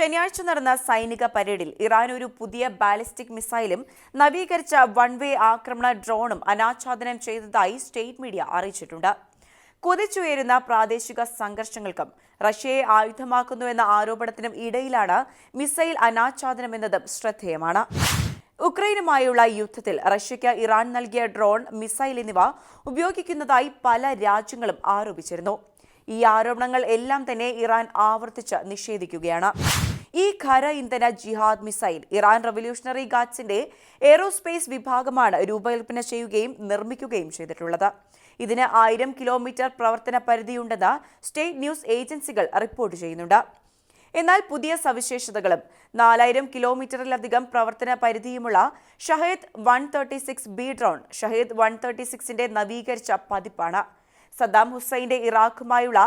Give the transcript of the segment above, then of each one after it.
ശനിയാഴ്ച നടന്ന സൈനിക പരേഡിൽ ഇറാൻ ഒരു പുതിയ ബാലിസ്റ്റിക് മിസൈലും നവീകരിച്ച വൺ വേ ആക്രമണ ഡ്രോണും അനാച്ഛാദനം ചെയ്തതായി സ്റ്റേറ്റ് മീഡിയ അറിയിച്ചിട്ടുണ്ട്. കുതിച്ചുയരുന്ന പ്രാദേശിക സംഘർഷങ്ങൾക്കും റഷ്യയെ ആയുധമാക്കുന്നുവെന്ന ആരോപണത്തിനും ഇടയിലാണ് മിസൈൽ അനാച്ഛാദനമെന്നതും ശ്രദ്ധേയമാണ്. ഉക്രൈനുമായുള്ള യുദ്ധത്തിൽ റഷ്യയ്ക്ക് ഇറാൻ നൽകിയ ഡ്രോൺ മിസൈൽ എന്നിവ ഉപയോഗിക്കുന്നതായി പല രാജ്യങ്ങളും ആരോപിച്ചിരുന്നു. ഈ ആരോപണങ്ങൾ എല്ലാം തന്നെ ഇറാൻ ആവർത്തിച്ച് നിഷേധിക്കുകയാണ്. ഈ ഖര ഇന്ധന ജിഹാദ് മിസൈൽ ഇറാൻ റവല്യൂഷണറി ഗാർഡ്സിന്റെ എയ്റോസ്പേസ് വിഭാഗമാണ് രൂപകൽപ്പന ചെയ്യുകയും നിർമ്മിക്കുകയും ചെയ്തിട്ടുള്ളത്. ഇതിന് ആയിരം കിലോമീറ്റർ പ്രവർത്തന പരിധിയുണ്ടെന്ന് സ്റ്റേറ്റ് ന്യൂസ് ഏജൻസികൾ റിപ്പോർട്ട് ചെയ്യുന്നുണ്ട്. എന്നാൽ പുതിയ സവിശേഷതകളും നാലായിരം കിലോമീറ്ററിലധികം പ്രവർത്തന പരിധിയുമുള്ള Shahed one thirty six B drone Shahed one thirty സിക്സിന്റെ നവീകരിച്ച പതിപ്പാണ്. സദ്ദാം ഹുസൈന്റെ ഇറാഖുമായുള്ള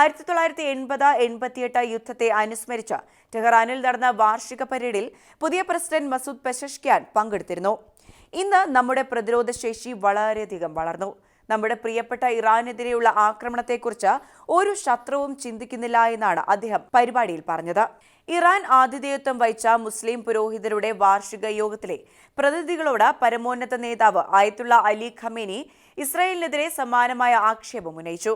ആയിരത്തി തൊള്ളായിരത്തി എൺപത് എൺപത്തിയെട്ട് യുദ്ധത്തെ അനുസ്മരിച്ച് ടെഹ്റാനിൽ നടന്ന വാർഷിക പരേഡിൽ പുതിയ പ്രസിഡന്റ് മസൂദ് പെഷഷ്ക്യാൻ പങ്കെടുത്തിരുന്നു. ഇന്ന് നമ്മുടെ പ്രതിരോധ ശേഷി വളരെയധികം വളർന്നു. നമ്മുടെ പ്രിയപ്പെട്ട ഇറാനെതിരെയുള്ള ആക്രമണത്തെക്കുറിച്ച് ഒരു ശത്രുവും ചിന്തിക്കുന്നില്ല എന്നാണ് അദ്ദേഹം പരിപാടിയിൽ പറഞ്ഞത്. ഇറാൻ ആതിഥേയത്വം വഹിച്ച മുസ്ലിം പുരോഹിതരുടെ വാർഷിക യോഗത്തിലെ പ്രതിനിധികളോട് പരമോന്നത നേതാവ് ആയത്തുള്ള അലി ഖമേനി ഇസ്രായേലിനെതിരെ സമാനമായ ആക്ഷേപം ഉന്നയിച്ചു.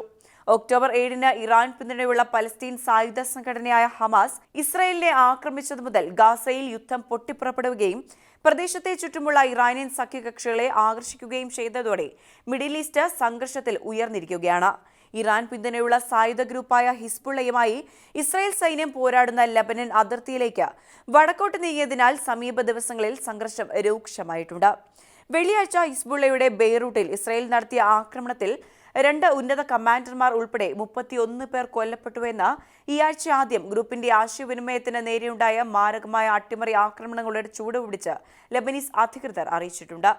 ഒക്ടോബർ ഏഴിന് ഇറാൻ പിന്തുണയുള്ള പലസ്തീൻ സായുധ സംഘടനയായ ഹമാസ് ഇസ്രായേലിനെ ആക്രമിച്ചതു മുതൽ ഗാസയിൽ യുദ്ധം പൊട്ടിപ്പുറപ്പെടുകയും പ്രദേശത്തെ ചുറ്റുമുള്ള ഇറാനിയൻ സഖ്യകക്ഷികളെ ആകർഷിക്കുകയും ചെയ്തതോടെ മിഡിൽ ഈസ്റ്റ് സംഘർഷത്തിൽ ഉയർന്നിരിക്കുകയാണ്. ഇറാൻ പിന്തുണയുള്ള സായുധ ഗ്രൂപ്പായ ഹിസ്ബുള്ളയുമായി ഇസ്രായേൽ സൈന്യം പോരാടുന്ന ലബനൻ അതിർത്തിയിലേക്ക് വടക്കോട്ട് നീങ്ങിയതിനാൽ സമീപ ദിവസങ്ങളിൽ സംഘർഷം രൂക്ഷമായിട്ടുണ്ട്. വെള്ളിയാഴ്ച ഹിസ്ബുള്ളയുടെ ബെയ്റൂട്ടിൽ ഇസ്രായേൽ നടത്തിയ ആക്രമണത്തിൽ രണ്ട് ഉന്നത കമാൻഡർമാർ ഉൾപ്പെടെ മുപ്പത്തിയൊന്ന് പേർ കൊല്ലപ്പെട്ടുവെന്ന് ഈ ആഴ്ച ആദ്യം ഗ്രൂപ്പിന്റെ ആശയവിനിമയത്തിന് നേരെയുണ്ടായ മാരകമായ അട്ടിമറി ആക്രമണങ്ങളുടെ ചൂടുപിടിച്ച് ലബനീസ് അധികൃതർ അറിയിച്ചിട്ടുണ്ട്.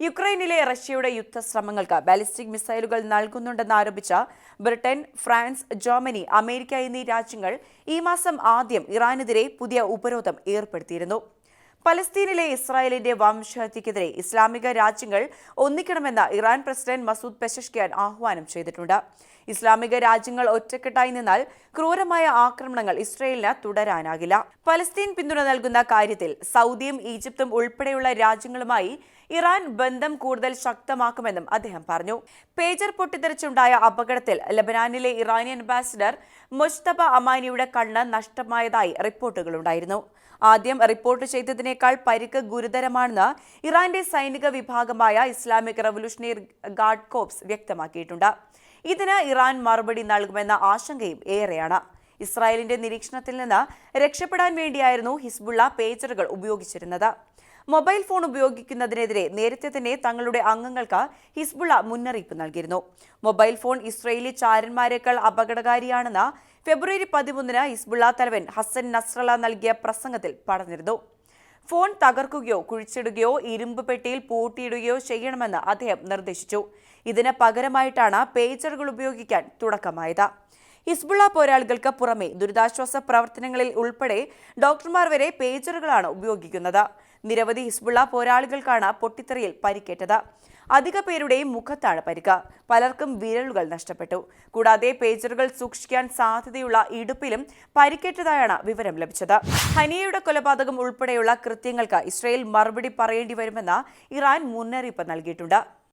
യുക്രൈനിലെ റഷ്യയുടെ യുദ്ധശ്രമങ്ങൾക്ക് ബാലിസ്റ്റിക് മിസൈലുകൾ നൽകുന്നുണ്ടെന്ന് ആരോപിച്ച ബ്രിട്ടൻ ഫ്രാൻസ് ജർമ്മനി അമേരിക്ക എന്നീ രാജ്യങ്ങൾ ഈ മാസം ആദ്യം ഇറാനെതിരെ പുതിയ ഉപരോധം ഏർപ്പെടുത്തിയിരുന്നു. പലസ്തീനിലെ ഇസ്രായേലിന്റെ വംശഹത്യക്കെതിരെ ഇസ്ലാമിക രാജ്യങ്ങൾ ഒന്നിക്കണമെന്ന് ഇറാൻ പ്രസിഡന്റ് മസൂദ് പെഷഷ്കിയാൻ ആഹ്വാനം ചെയ്തിട്ടുണ്ട്. ഇസ്ലാമിക രാജ്യങ്ങൾ ഒറ്റക്കെട്ടായി നിന്നാൽ ക്രൂരമായ ആക്രമണങ്ങൾ ഇസ്രയേലിന് തുടരാനാകില്ല. പലസ്തീൻ പിന്തുണ നൽകുന്ന കാര്യത്തിൽ സൗദിയും ഈജിപ്തും ഉൾപ്പെടെയുള്ള രാജ്യങ്ങളുമായി ഇറാൻ ബന്ധം കൂടുതൽ ശക്തമാക്കുമെന്നും അദ്ദേഹം പറഞ്ഞു. പേജർ പൊട്ടിത്തെറിച്ചുണ്ടായ അപകടത്തിൽ ലബനാനിലെ ഇറാനിയൻ അംബാസിഡർ മുസ്തഫ അമാനിയുടെ കണ്ണ് നഷ്ടമായതായി റിപ്പോർട്ടുകളുണ്ടായിരുന്നു. ആദ്യം റിപ്പോർട്ട് ചെയ്തതിനേക്കാൾ പരിക്ക് ഗുരുതരമാണെന്ന് ഇറാന്റെ സൈനിക വിഭാഗമായ ഇസ്ലാമിക് റവല്യൂഷണറി ഗാർഡ് കോപ്സ് വ്യക്തമാക്കിയിട്ടുണ്ട്. ഇതിന് ഇറാൻ മറുപടി നൽകുമെന്ന ആശങ്കയും ഏറെയാണ്. ഇസ്രായേലിന്റെ നിരീക്ഷണത്തിൽ നിന്ന് രക്ഷപ്പെടാൻ വേണ്ടിയായിരുന്നു ഹിസ്ബുള്ള പേജറുകൾ ഉപയോഗിച്ചിരുന്നത്. മൊബൈൽ ഫോൺ ഉപയോഗിക്കുന്നതിനെതിരെ നേരത്തെ തന്നെ തങ്ങളുടെ അംഗങ്ങൾക്ക് ഹിസ്ബുള്ള മുന്നറിയിപ്പ് നൽകിയിരുന്നു. മൊബൈൽ ഫോൺ ഇസ്രയേലി ചാരന്മാരെക്കാൾ അപകടകാരിയാണെന്ന് ഫെബ്രുവരി പതിമൂന്നിന് ഹിസ്ബുള്ള തലവൻ ഹസൻ നസ്രല നൽകിയ പ്രസംഗത്തിൽ പറഞ്ഞിരുന്നു. ഫോൺ തകർക്കുകയോ കുഴിച്ചിടുകയോ ഇരുമ്പ് പെട്ടിയിൽ പൂട്ടിയിടുകയോ ചെയ്യണമെന്ന് അദ്ദേഹം നിർദ്ദേശിച്ചു. ഇതിന് പകരമായിട്ടാണ് പേജറുകൾ ഉപയോഗിക്കാൻ തുടക്കമായത്. ഹിസ്ബുള്ള പോരാളികൾക്ക് പുറമെ ദുരിതാശ്വാസ പ്രവർത്തനങ്ങളിൽ ഉൾപ്പെടെ ഡോക്ടർമാർ വരെ പേജറുകളാണ് ഉപയോഗിക്കുന്നത്. നിരവധി ഹിസ്ബുള്ള പോരാളികൾക്കാണ് പൊട്ടിത്തെറിയിൽ പരിക്കേറ്റത്. അധിക പേരുടെയും മുഖത്താണ് പരിക്ക്. പലർക്കും വിരലുകൾ നഷ്ടപ്പെട്ടു. കൂടാതെ പേജറുകൾ സൂക്ഷിക്കാൻ സാധ്യതയുള്ള ഇടുപ്പിലും പരിക്കേറ്റതായാണ് വിവരം ലഭിച്ചത്. ഹനിയയുടെ കൊലപാതകം ഉൾപ്പെടെയുള്ള കൃത്യങ്ങൾക്ക് ഇസ്രയേൽ മറുപടി പറയേണ്ടി വരുമെന്ന് ഇറാൻ മുന്നറിയിപ്പ് നൽകിയിട്ടുണ്ട്.